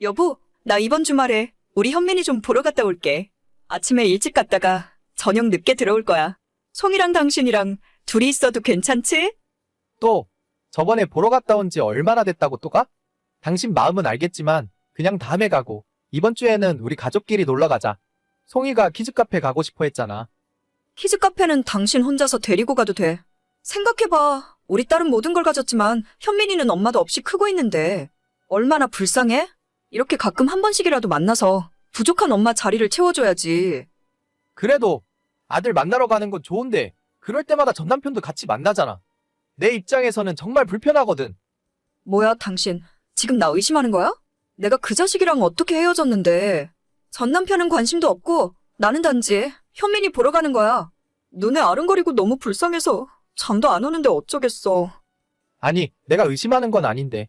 여보, 나 이번 주말에 우리 현민이 좀 보러 갔다 올게. 아침에 일찍 갔다가 저녁 늦게 들어올 거야. 송이랑 당신이랑 둘이 있어도 괜찮지? 또 저번에 보러 갔다 온 지 얼마나 됐다고 또 가? 당신 마음은 알겠지만 그냥 다음에 가고 이번 주에는 우리 가족끼리 놀러 가자. 송이가 키즈 카페 가고 싶어 했잖아. 키즈 카페는 당신 혼자서 데리고 가도 돼. 생각해봐. 우리 딸은 모든 걸 가졌지만 현민이는 엄마도 없이 크고 있는데 얼마나 불쌍해? 이렇게 가끔 한 번씩이라도 만나서 부족한 엄마 자리를 채워줘야지. 그래도 아들 만나러 가는 건 좋은데 그럴 때마다 전 남편도 같이 만나잖아. 내 입장에서는 정말 불편하거든. 뭐야, 당신. 지금 나 의심하는 거야? 내가 그 자식이랑 어떻게 헤어졌는데. 전 남편은 관심도 없고 나는 단지 현민이 보러 가는 거야. 눈에 아른거리고 너무 불쌍해서 잠도 안 오는데 어쩌겠어. 아니, 내가 의심하는 건 아닌데.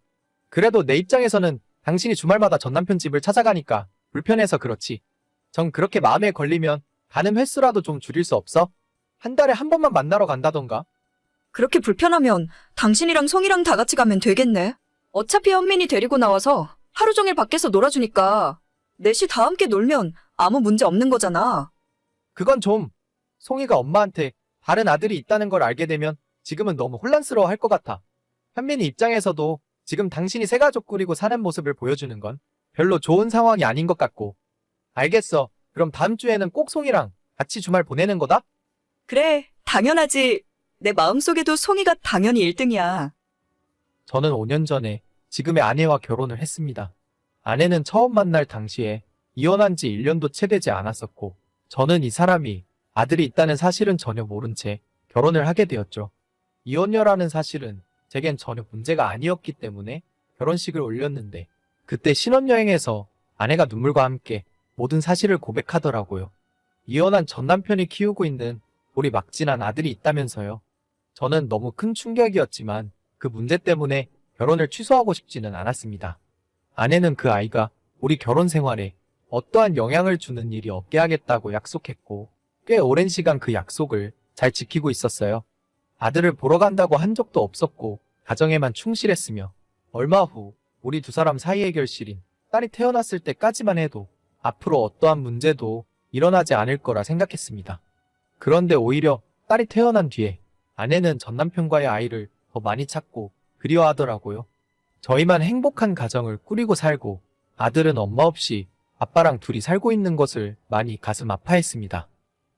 그래도 내 입장에서는 당신이 주말마다 전 남편 집을 찾아가니까 불편해서 그렇지. 전 그렇게 마음에 걸리면 가는 횟수라도 좀 줄일 수 없어? 한 달에 한 번만 만나러 간다던가? 그렇게 불편하면 당신이랑 송이랑 다 같이 가면 되겠네. 어차피 현민이 데리고 나와서 하루 종일 밖에서 놀아주니까 넷이 다 함께 놀면 아무 문제 없는 거잖아. 그건 좀 송이가 엄마한테 다른 아들이 있다는 걸 알게 되면 지금은 너무 혼란스러워 할 것 같아. 현민이 입장에서도 지금 당신이 새 가족 꾸리고 사는 모습을 보여주는 건 별로 좋은 상황이 아닌 것 같고. 알겠어. 그럼 다음 주에는 꼭 송이랑 같이 주말 보내는 거다? 그래, 당연하지. 내 마음속에도 송이가 당연히 1등이야. 저는 5년 전에 지금의 아내와 결혼을 했습니다. 아내는 처음 만날 당시에 이혼한 지 1년도 채 되지 않았었고, 저는 이 사람이 아들이 있다는 사실은 전혀 모른 채 결혼을 하게 되었죠. 이혼녀라는 사실은 제겐 전혀 문제가 아니었기 때문에 결혼식을 올렸는데, 그때 신혼여행에서 아내가 눈물과 함께 모든 사실을 고백하더라고요. 이혼한 전 남편이 키우고 있는 우리 막진한 아들이 있다면서요. 저는 너무 큰 충격이었지만 그 문제 때문에 결혼을 취소하고 싶지는 않았습니다. 아내는 그 아이가 우리 결혼 생활에 어떠한 영향을 주는 일이 없게 하겠다고 약속했고, 꽤 오랜 시간 그 약속을 잘 지키고 있었어요. 아들을 보러 간다고 한 적도 없었고, 가정에만 충실했으며, 얼마 후 우리 두 사람 사이의 결실인 딸이 태어났을 때까지만 해도 앞으로 어떠한 문제도 일어나지 않을 거라 생각했습니다. 그런데 오히려 딸이 태어난 뒤에 아내는 전 남편과의 아이를 더 많이 찾고 그리워하더라고요. 저희만 행복한 가정을 꾸리고 살고 아들은 엄마 없이 아빠랑 둘이 살고 있는 것을 많이 가슴 아파했습니다.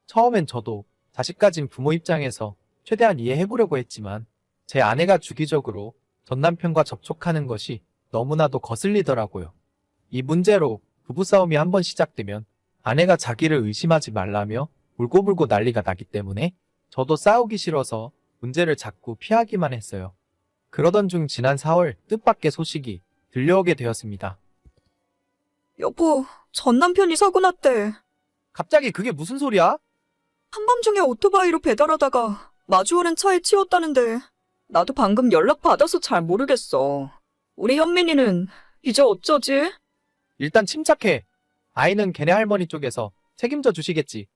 처음엔 저도 자식 가진 부모 입장에서 최대한 이해해보려고 했지만 제 아내가 주기적으로 전 남편과 접촉하는 것이 너무나도 거슬리더라고요. 이 문제로 부부싸움이 한번 시작되면 아내가 자기를 의심하지 말라며 울고불고 난리가 나기 때문에 저도 싸우기 싫어서 문제를 자꾸 피하기만 했어요. 그러던 중 지난 4월 뜻밖의 소식이 들려오게 되었습니다. 여보, 전 남편이 사고 났대. 갑자기 그게 무슨 소리야? 한밤중에 오토바이로 배달하다가 마주오는 차에 치웠다는데 나도 방금 연락 받아서 잘 모르겠어. 우리 현민이는 이제 어쩌지? 일단 침착해. 아이는 걔네 할머니 쪽에서 책임져 주시겠지.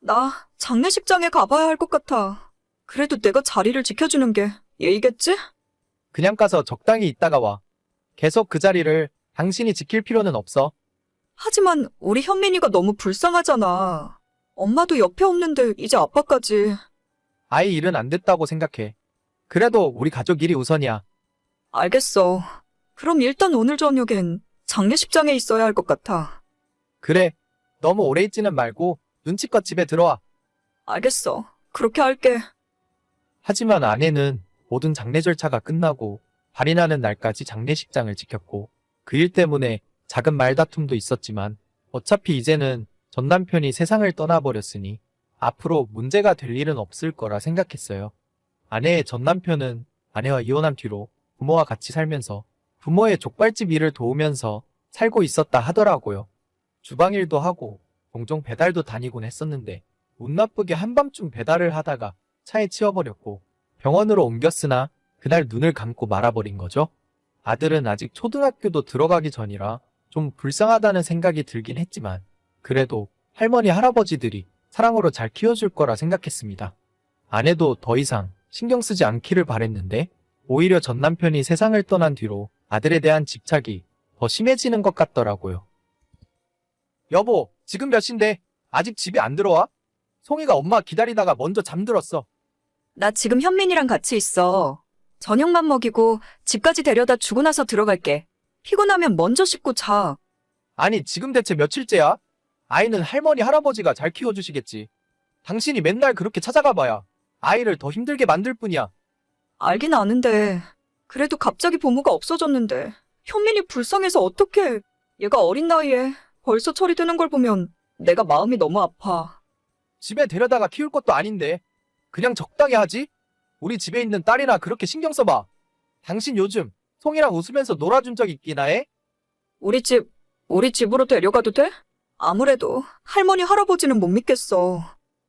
나 장례식장에 가봐야 할 것 같아. 그래도 내가 자리를 지켜주는 게 예의겠지? 그냥 가서 적당히 있다가 와. 계속 그 자리를 당신이 지킬 필요는 없어. 하지만 우리 현민이가 너무 불쌍하잖아. 엄마도 옆에 없는데 이제 아빠까지. 아이 일은 안 됐다고 생각해. 그래도 우리 가족 일이 우선이야. 알겠어. 그럼 일단 오늘 저녁엔 장례식장에 있어야 할 것 같아. 그래. 너무 오래 있지는 말고 눈치껏 집에 들어와. 알겠어. 그렇게 할게. 하지만 아내는 모든 장례 절차가 끝나고 발인하는 날까지 장례식장을 지켰고 그 일 때문에 작은 말다툼도 있었지만 어차피 이제는 전 남편이 세상을 떠나버렸으니 앞으로 문제가 될 일은 없을 거라 생각했어요. 아내의 전 남편은 아내와 이혼한 뒤로 부모와 같이 살면서 부모의 족발집 일을 도우면서 살고 있었다 하더라고요. 주방 일도 하고 종종 배달도 다니곤 했었는데 운 나쁘게 한밤중 배달을 하다가 차에 치워버렸고 병원으로 옮겼으나 그날 눈을 감고 말아버린 거죠. 아들은 아직 초등학교도 들어가기 전이라 좀 불쌍하다는 생각이 들긴 했지만 그래도 할머니 할아버지들이 사랑으로 잘 키워줄 거라 생각했습니다. 아내도 더 이상 신경 쓰지 않기를 바랬는데 오히려 전 남편이 세상을 떠난 뒤로 아들에 대한 집착이 더 심해지는 것 같더라고요. 여보, 지금 몇 시인데 아직 집에 안 들어와? 송이가 엄마 기다리다가 먼저 잠들었어. 나 지금 현민이랑 같이 있어. 저녁만 먹이고 집까지 데려다 주고 나서 들어갈게. 피곤하면 먼저 씻고 자. 아니, 지금 대체 며칠째야? 아이는 할머니, 할아버지가 잘 키워주시겠지. 당신이 맨날 그렇게 찾아가 봐야 아이를 더 힘들게 만들 뿐이야. 알긴 아는데. 그래도 갑자기 부모가 없어졌는데. 현민이 불쌍해서 어떡해. 얘가 어린 나이에 벌써 처리되는 걸 보면 내가 마음이 너무 아파. 집에 데려다가 키울 것도 아닌데 그냥 적당히 하지? 우리 집에 있는 딸이나 그렇게 신경 써봐. 당신 요즘 송이랑 웃으면서 놀아준 적 있기나 해? 우리 집, 우리 집으로 데려가도 돼? 아무래도 할머니, 할아버지는 못 믿겠어.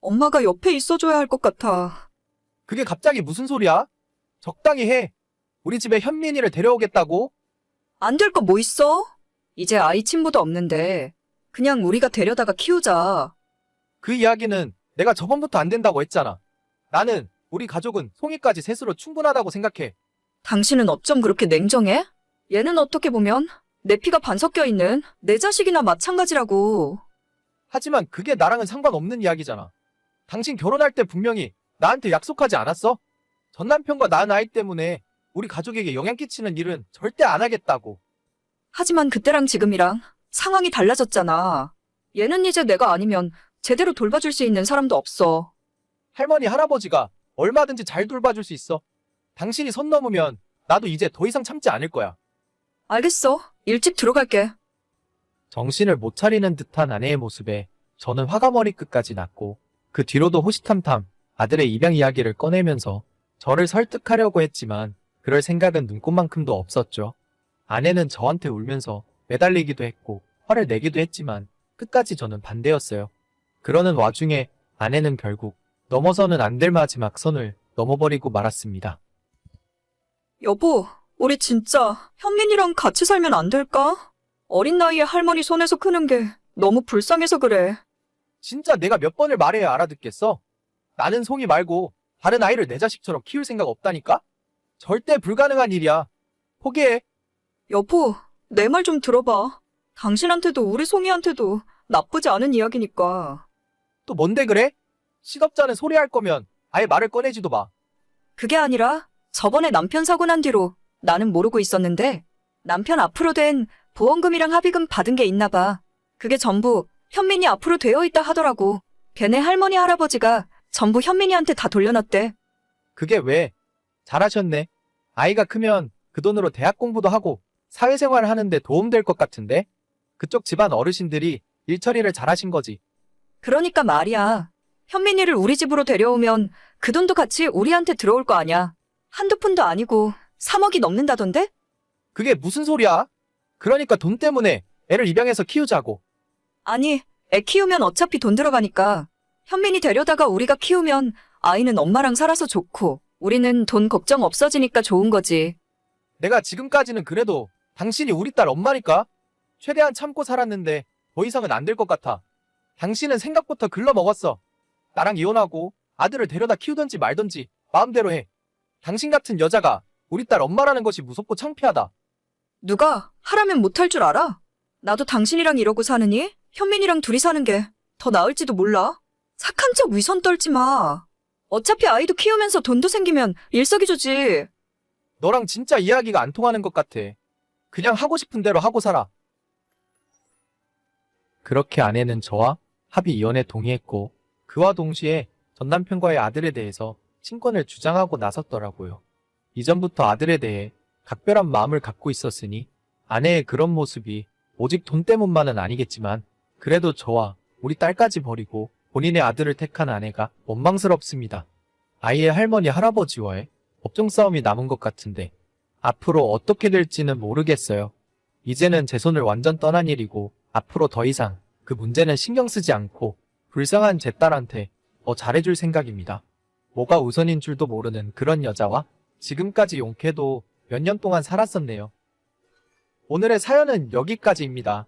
엄마가 옆에 있어줘야 할 것 같아. 그게 갑자기 무슨 소리야? 적당히 해. 우리 집에 현민이를 데려오겠다고? 안 될 거 뭐 있어? 이제 아이 친부도 없는데. 그냥 우리가 데려다가 키우자. 그 이야기는 내가 저번부터 안 된다고 했잖아. 나는 우리 가족은 송이까지 셋으로 충분하다고 생각해. 당신은 어쩜 그렇게 냉정해? 얘는 어떻게 보면 내 피가 반 섞여 있는 내 자식이나 마찬가지라고. 하지만 그게 나랑은 상관없는 이야기잖아. 당신 결혼할 때 분명히 나한테 약속하지 않았어? 전 남편과 낳은 아이 때문에 우리 가족에게 영향 끼치는 일은 절대 안 하겠다고. 하지만 그때랑 지금이랑 상황이 달라졌잖아. 얘는 이제 내가 아니면 제대로 돌봐줄 수 있는 사람도 없어. 할머니, 할아버지가 얼마든지 잘 돌봐줄 수 있어. 당신이 선 넘으면 나도 이제 더 이상 참지 않을 거야. 알겠어. 일찍 들어갈게. 정신을 못 차리는 듯한 아내의 모습에 저는 화가 머리끝까지 났고 그 뒤로도 호시탐탐 아들의 입양 이야기를 꺼내면서 저를 설득하려고 했지만 그럴 생각은 눈꽃만큼도 없었죠. 아내는 저한테 울면서 매달리기도 했고 화를 내기도 했지만 끝까지 저는 반대였어요. 그러는 와중에 아내는 결국 넘어서는 안 될 마지막 선을 넘어버리고 말았습니다. 여보, 우리 진짜 현민이랑 같이 살면 안 될까? 어린 나이에 할머니 손에서 크는 게 너무 불쌍해서 그래. 진짜 내가 몇 번을 말해야 알아듣겠어? 나는 송이 말고 다른 아이를 내 자식처럼 키울 생각 없다니까? 절대 불가능한 일이야. 포기해. 여보, 내 말 좀 들어봐. 당신한테도 우리 송이한테도 나쁘지 않은 이야기니까. 또 뭔데 그래? 시덥잖은 소리 할 거면 아예 말을 꺼내지도 마. 그게 아니라 저번에 남편 사고 난 뒤로 나는 모르고 있었는데 남편 앞으로 된 보험금이랑 합의금 받은 게 있나 봐. 그게 전부 현민이 앞으로 되어 있다 하더라고. 걔네 할머니 할아버지가 전부 현민이한테 다 돌려놨대. 그게 왜? 잘하셨네. 아이가 크면 그 돈으로 대학 공부도 하고 사회생활을 하는데 도움될 것 같은데? 그쪽 집안 어르신들이 일 처리를 잘하신 거지. 그러니까 말이야. 현민이를 우리 집으로 데려오면 그 돈도 같이 우리한테 들어올 거 아냐. 한두 푼도 아니고 3억이 넘는다던데? 그게 무슨 소리야? 그러니까 돈 때문에 애를 입양해서 키우자고. 아니, 애 키우면 어차피 돈 들어가니까. 현민이 데려다가 우리가 키우면 아이는 엄마랑 살아서 좋고, 우리는 돈 걱정 없어지니까 좋은 거지. 내가 지금까지는 그래도 당신이 우리 딸 엄마니까 최대한 참고 살았는데 더 이상은 안 될 것 같아. 당신은 생각부터 글러먹었어. 나랑 이혼하고 아들을 데려다 키우든지 말든지 마음대로 해. 당신 같은 여자가 우리 딸 엄마라는 것이 무섭고 창피하다. 누가 하라면 못할 줄 알아? 나도 당신이랑 이러고 사느니 현민이랑 둘이 사는 게 더 나을지도 몰라. 착한 척 위선 떨지 마. 어차피 아이도 키우면서 돈도 생기면 일석이조지. 너랑 진짜 이야기가 안 통하는 것 같아. 그냥 하고 싶은 대로 하고 살아. 그렇게 아내는 저와 합의 이혼에 동의했고 그와 동시에 전 남편과의 아들에 대해서 친권을 주장하고 나섰더라고요. 이전부터 아들에 대해 각별한 마음을 갖고 있었으니 아내의 그런 모습이 오직 돈 때문만은 아니겠지만 그래도 저와 우리 딸까지 버리고 본인의 아들을 택한 아내가 원망스럽습니다. 아이의 할머니 할아버지와의 법정 싸움이 남은 것 같은데 앞으로 어떻게 될지는 모르겠어요. 이제는 제 손을 완전 떠난 일이고 앞으로 더 이상 그 문제는 신경 쓰지 않고 불쌍한 제 딸한테 더 잘해줄 생각입니다. 뭐가 우선인 줄도 모르는 그런 여자와 지금까지 용케도 몇 년 동안 살았었네요. 오늘의 사연은 여기까지입니다.